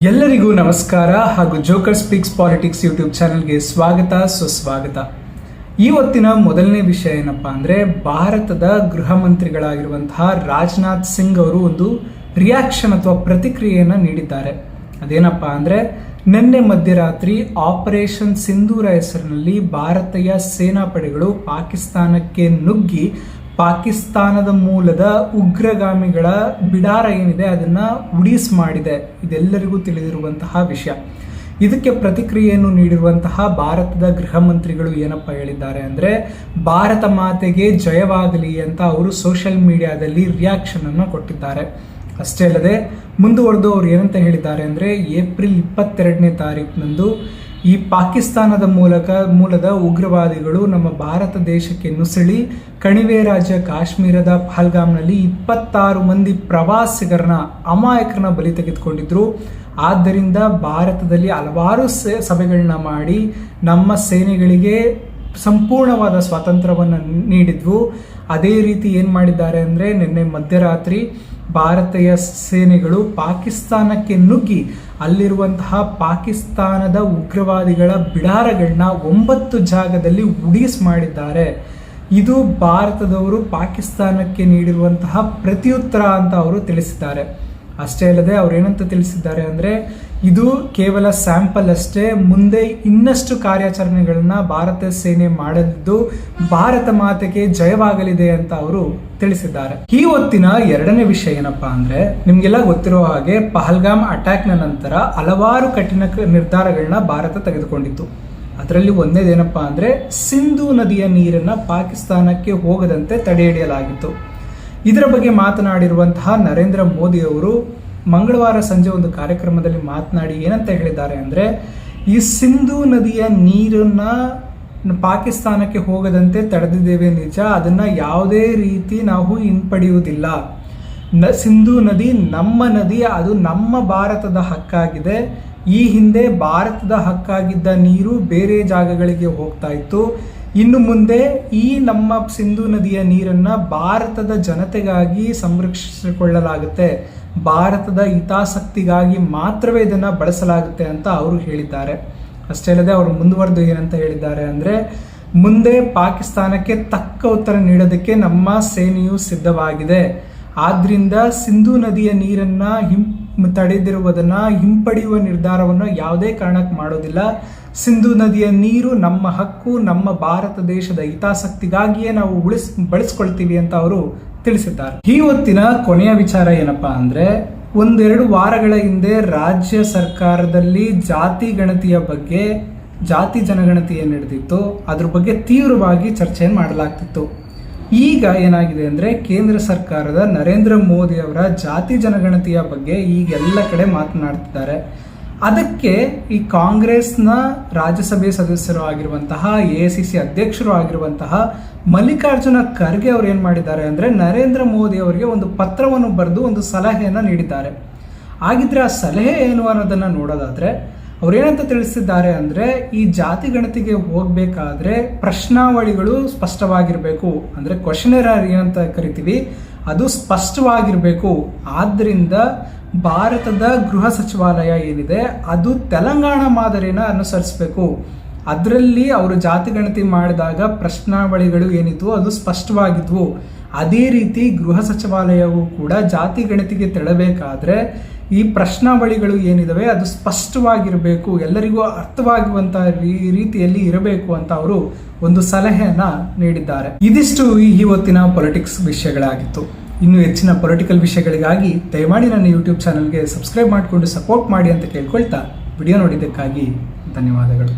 ಎಲ್ಲರಿಗೂ ನಮಸ್ಕಾರ ಹಾಗೂ ಜೋಕರ್ ಸ್ಪೀಕ್ಸ್ ಪಾಲಿಟಿಕ್ಸ್ ಯೂಟ್ಯೂಬ್ ಚಾನೆಲ್ಗೆ ಸ್ವಾಗತ, ಸುಸ್ವಾಗತ. ಈ ಹೊತ್ತಿನ ಮೊದಲನೇ ವಿಷಯ ಏನಪ್ಪಾ ಅಂದ್ರೆ ಭಾರತದ ಗೃಹ ಮಂತ್ರಿಗಳಾಗಿರುವಂತಹ ರಾಜನಾಥ್ ಸಿಂಗ್ ಅವರು ಒಂದು ರಿಯಾಕ್ಷನ್ ಅಥವಾ ಪ್ರತಿಕ್ರಿಯೆಯನ್ನು ನೀಡಿದ್ದಾರೆ. ಅದೇನಪ್ಪಾ ಅಂದ್ರೆ ನಿನ್ನೆ ಮಧ್ಯರಾತ್ರಿ ಆಪರೇಷನ್ ಸಿಂಧೂರ ಹೆಸರಿನಲ್ಲಿ ಭಾರತೀಯ ಸೇನಾಪಡೆಗಳು ಪಾಕಿಸ್ತಾನಕ್ಕೆ ನುಗ್ಗಿ ಪಾಕಿಸ್ತಾನದ ಮೂಲದ ಉಗ್ರಗಾಮಿಗಳ ಬಿಡಾರ ಏನಿದೆ, ಅದನ್ನ ಉಡೀಸ್ ಮಾಡಿದೆ. ಇದೆಲ್ಲರಿಗೂ ತಿಳಿದಿರುವಂತಹ ವಿಷಯ. ಇದಕ್ಕೆ ಪ್ರತಿಕ್ರಿಯೆಯನ್ನು ನೀಡಿರುವಂತಹ ಭಾರತದ ಗೃಹ ಮಂತ್ರಿಗಳು ಏನಪ್ಪ ಹೇಳಿದ್ದಾರೆ ಅಂದ್ರೆ, ಭಾರತ ಮಾತೆಗೆ ಜಯವಾಗಲಿ ಅಂತ ಅವರು ಸೋಷಿಯಲ್ ಮೀಡಿಯಾದಲ್ಲಿ ರಿಯಾಕ್ಷನ್ ಅನ್ನು ಕೊಟ್ಟಿದ್ದಾರೆ. ಅಷ್ಟೇ ಅಲ್ಲದೆ, ಮುಂದುವರೆದು ಅವರು ಏನಂತ ಹೇಳಿದ್ದಾರೆ ಅಂದ್ರೆ, ಏಪ್ರಿಲ್ ಇಪ್ಪತ್ತೆರಡನೇ ತಾರೀಕಿನಂದು ಈ ಪಾಕಿಸ್ತಾನದ ಮೂಲಕ, ಮೂಲದ ಉಗ್ರವಾದಿಗಳು ನಮ್ಮ ಭಾರತ ದೇಶಕ್ಕೆ ನುಸುಳಿ, ಕಣಿವೆ ರಾಜ್ಯ ಕಾಶ್ಮೀರದ ಪಹಲ್ಗಾಮ್ನಲ್ಲಿ ಇಪ್ಪತ್ತಾರು ಮಂದಿ ಪ್ರವಾಸಿಗರನ್ನ, ಅಮಾಯಕರನ್ನ ಬಲಿ ತೆಗೆದುಕೊಂಡಿದ್ರು. ಆದ್ದರಿಂದ ಭಾರತದಲ್ಲಿ ಹಲವಾರು ಸಭೆಗಳನ್ನ ಮಾಡಿ ನಮ್ಮ ಸೇನೆಗಳಿಗೆ ಸಂಪೂರ್ಣವಾದ ಸ್ವಾತಂತ್ರ್ಯವನ್ನು ನೀಡಿದ್ವು. ಅದೇ ರೀತಿ ಏನು ಮಾಡಿದ್ದಾರೆ ಅಂದರೆ ನಿನ್ನೆ ಮಧ್ಯರಾತ್ರಿ ಭಾರತೀಯ ಸೇನೆಗಳು ಪಾಕಿಸ್ತಾನಕ್ಕೆ ನುಗ್ಗಿ ಅಲ್ಲಿರುವಂತಹ ಪಾಕಿಸ್ತಾನದ ಉಗ್ರವಾದಿಗಳ ಬಿಡಾರಗಳನ್ನ ಒಂಬತ್ತು ಜಾಗದಲ್ಲಿ ಉಡೀಸ್ ಮಾಡಿದ್ದಾರೆ. ಇದು ಭಾರತದವರು ಪಾಕಿಸ್ತಾನಕ್ಕೆ ನೀಡಿರುವಂತಹ ಪ್ರತಿಯುತ್ತರ ಅಂತ ಅವರು ತಿಳಿಸಿದ್ದಾರೆ. ಅಷ್ಟೇ ಅಲ್ಲದೆ ಅವ್ರು ಏನಂತ ತಿಳಿಸಿದ್ದಾರೆ ಅಂದ್ರೆ ಇದು ಕೇವಲ ಸ್ಯಾಂಪಲ್ ಅಷ್ಟೇ, ಮುಂದೆ ಇನ್ನಷ್ಟು ಕಾರ್ಯಾಚರಣೆಗಳನ್ನ ಭಾರತ ಸೇನೆ ಮಾಡಲಿದ್ದು ಭಾರತ ಮಾತೆಗೆ ಜಯವಾಗಲಿದೆ ಅಂತ ಅವರು ತಿಳಿಸಿದ್ದಾರೆ. ಈ ಹೊತ್ತಿನ ಎರಡನೇ ವಿಷಯ ಏನಪ್ಪಾ ಅಂದ್ರೆ, ನಿಮ್ಗೆಲ್ಲ ಗೊತ್ತಿರೋ ಹಾಗೆ ಪಹಲ್ಗಾಮ್ ಅಟ್ಯಾಕ್ನ ನಂತರ ಹಲವಾರು ಕಠಿಣ ನಿರ್ಧಾರಗಳನ್ನ ಭಾರತ ತೆಗೆದುಕೊಂಡಿತ್ತು. ಅದರಲ್ಲಿ ಒಂದೇದೇನಪ್ಪ ಅಂದ್ರೆ ಸಿಂಧು ನದಿಯ ನೀರನ್ನ ಪಾಕಿಸ್ತಾನಕ್ಕೆ ಹೋಗದಂತೆ ತಡೆಹಿಡಿಯಲಾಗಿತ್ತು ಇದರ ಬಗ್ಗೆ ಮಾತನಾಡಿರುವಂತಹ ನರೇಂದ್ರ ಮೋದಿ ಅವರು ಮಂಗಳವಾರ ಸಂಜೆ ಒಂದು ಕಾರ್ಯಕ್ರಮದಲ್ಲಿ ಮಾತನಾಡಿ ಏನಂತ ಹೇಳಿದ್ದಾರೆ ಅಂದರೆ, ಈ ಸಿಂಧೂ ನದಿಯ ನೀರನ್ನ ಪಾಕಿಸ್ತಾನಕ್ಕೆ ಹೋಗದಂತೆ ತಡೆದಿದ್ದೇವೆ ನಿಜ, ಅದನ್ನ ಯಾವುದೇ ರೀತಿ ನಾವು ಹಿಂಪಡೆಯುವುದಿಲ್ಲ. ನ, ಸಿಂಧೂ ನದಿ ನಮ್ಮ ನದಿ, ಅದು ನಮ್ಮ ಭಾರತದ ಹಕ್ಕಾಗಿದೆ. ಈ ಹಿಂದೆ ಭಾರತದ ಹಕ್ಕಾಗಿದ್ದ ನೀರು ಬೇರೆ ಜಾಗಗಳಿಗೆ ಹೋಗ್ತಾ ಇತ್ತು. ಇನ್ನು ಮುಂದೆ ಈ ನಮ್ಮ ಸಿಂಧೂ ನದಿಯ ನೀರನ್ನ ಭಾರತದ ಜನತೆಗಾಗಿ ಸಂರಕ್ಷಿಸಿಕೊಳ್ಳಲಾಗುತ್ತೆ. ಭಾರತದ ಹಿತಾಸಕ್ತಿಗಾಗಿ ಮಾತ್ರವೇ ಇದನ್ನ ಬಳಸಲಾಗುತ್ತೆ ಅಂತ ಅವರು ಹೇಳಿದ್ದಾರೆ. ಅಷ್ಟೇ ಅಲ್ಲದೆ ಅವರು ಮುಂದುವರೆದು ಏನಂತ ಹೇಳಿದ್ದಾರೆ ಅಂದ್ರೆ, ಮುಂದೆ ಪಾಕಿಸ್ತಾನಕ್ಕೆ ತಕ್ಕ ಉತ್ತರ ನೀಡೋದಕ್ಕೆ ನಮ್ಮ ಸೇನೆಯು ಸಿದ್ಧವಾಗಿದೆ. ಆದ್ರಿಂದ ಸಿಂಧೂ ನದಿಯ ನೀರನ್ನ ಹಿಂ, ತಡೆದಿರುವುದನ್ನ ಹಿಂಪಡೆಯುವ ನಿರ್ಧಾರವನ್ನು ಯಾವುದೇ ಕಾರಣಕ್ಕೆ ಮಾಡೋದಿಲ್ಲ. ಸಿಂಧೂ ನದಿಯ ನೀರು ನಮ್ಮ ಹಕ್ಕು, ನಮ್ಮ ಭಾರತ ದೇಶದ ಹಿತಾಸಕ್ತಿಗಾಗಿಯೇ ನಾವು ಉಳಿಸ್, ಬಳಸ್ಕೊಳ್ತೀವಿ ಅಂತ ಅವರು ತಿಳಿಸಿದ್ದಾರೆ. ಈ ಹೊತ್ತಿನ ಕೊನೆಯ ವಿಚಾರ ಏನಪ್ಪಾ ಅಂದ್ರೆ, ಒಂದೆರಡು ವಾರಗಳ ಹಿಂದೆ ರಾಜ್ಯ ಸರ್ಕಾರದಲ್ಲಿ ಜಾತಿ ಗಣತಿಯ ಬಗ್ಗೆ ಜಾತಿ ಜನಗಣತಿ ಏನ್ ನಡೆದಿತ್ತು. ಅದ್ರ ಬಗ್ಗೆ ತೀವ್ರವಾಗಿ ಚರ್ಚೆಯನ್ನು ಮಾಡಲಾಗ್ತಿತ್ತು. ಈಗ ಏನಾಗಿದೆ ಅಂದ್ರೆ, ಕೇಂದ್ರ ಸರ್ಕಾರದ ನರೇಂದ್ರ ಮೋದಿ ಅವರ ಜಾತಿ ಜನಗಣತಿಯ ಬಗ್ಗೆ ಈಗ ಎಲ್ಲ ಕಡೆ ಮಾತನಾಡ್ತಿದ್ದಾರೆ. ಅದಕ್ಕೆ ಈ ಕಾಂಗ್ರೆಸ್ನ ರಾಜ್ಯಸಭೆ ಸದಸ್ಯರು ಆಗಿರುವಂತಹ ಎ ಸಿ ಸಿ ಅಧ್ಯಕ್ಷರು ಆಗಿರುವಂತಹ ಮಲ್ಲಿಕಾರ್ಜುನ ಖರ್ಗೆ ಅವರು ಏನು ಮಾಡಿದ್ದಾರೆ ಅಂದ್ರೆ ನರೇಂದ್ರ ಮೋದಿ ಅವರಿಗೆ ಒಂದು ಪತ್ರವನ್ನು ಬರೆದು ಒಂದು ಸಲಹೆಯನ್ನು ನೀಡಿದ್ದಾರೆ. ಆಗಿದ್ರೆ ಆ ಸಲಹೆ ಏನು ಅನ್ನೋದನ್ನ ನೋಡೋದಾದ್ರೆ ಅವ್ರೇನಂತ ತಿಳಿಸಿದ್ದಾರೆ ಅಂದ್ರೆ ಈ ಜಾತಿ ಗಣತಿಗೆ ಹೋಗಬೇಕಾದ್ರೆ ಪ್ರಶ್ನಾವಳಿಗಳು ಸ್ಪಷ್ಟವಾಗಿರಬೇಕು. ಅಂದ್ರೆ ಕ್ವಶನರ್ ಏನಂತ ಕರಿತೀವಿ, ಅದು ಸ್ಪಷ್ಟವಾಗಿರಬೇಕು. ಆದ್ರಿಂದ ಭಾರತದ ಗೃಹ ಸಚಿವಾಲಯ ಏನಿದೆ, ಅದು ತೆಲಂಗಾಣ ಮಾದರಿನ ಅನುಸರಿಸಬೇಕು. ಅದರಲ್ಲಿ ಅವರು ಜಾತಿ ಗಣತಿ ಮಾಡಿದಾಗ ಪ್ರಶ್ನಾವಳಿಗಳು ಏನಿದ್ವು, ಅದು ಸ್ಪಷ್ಟವಾಗಿದ್ವು. ಅದೇ ರೀತಿ ಗೃಹ ಸಚಿವಾಲಯವು ಕೂಡ ಜಾತಿ ಗಣತಿಗೆ ತೆಳಬೇಕಾದ್ರೆ ಈ ಪ್ರಶ್ನಾವಳಿಗಳು ಏನಿದಾವೆ, ಅದು ಸ್ಪಷ್ಟವಾಗಿರಬೇಕು, ಎಲ್ಲರಿಗೂ ಅರ್ಥವಾಗುವಂತ ರೀತಿಯಲ್ಲಿ ಇರಬೇಕು ಅಂತ ಅವರು ಒಂದು ಸಲಹೆಯನ್ನ ನೀಡಿದ್ದಾರೆ. ಇದಿಷ್ಟು ಈ ಇವತ್ತಿನ ಪೊಲಿಟಿಕ್ಸ್ ವಿಷಯಗಳಾಗಿತ್ತು. ಇನ್ನು ಹೆಚ್ಚಿನ ಪೊಲಿಟಿಕಲ್ ವಿಷಯಗಳಿಗಾಗಿ ದಯಮಾಡಿ ನನ್ನ ಯೂಟ್ಯೂಬ್ ಚಾನಲ್ಗೆ ಸಬ್ಸ್ಕ್ರೈಬ್ ಮಾಡಿಕೊಂಡು ಸಪೋರ್ಟ್ ಮಾಡಿ ಅಂತ ಕೇಳ್ಕೊಳ್ತಾ ವಿಡಿಯೋ ನೋಡಿದ್ದಕ್ಕಾಗಿ ಧನ್ಯವಾದಗಳು.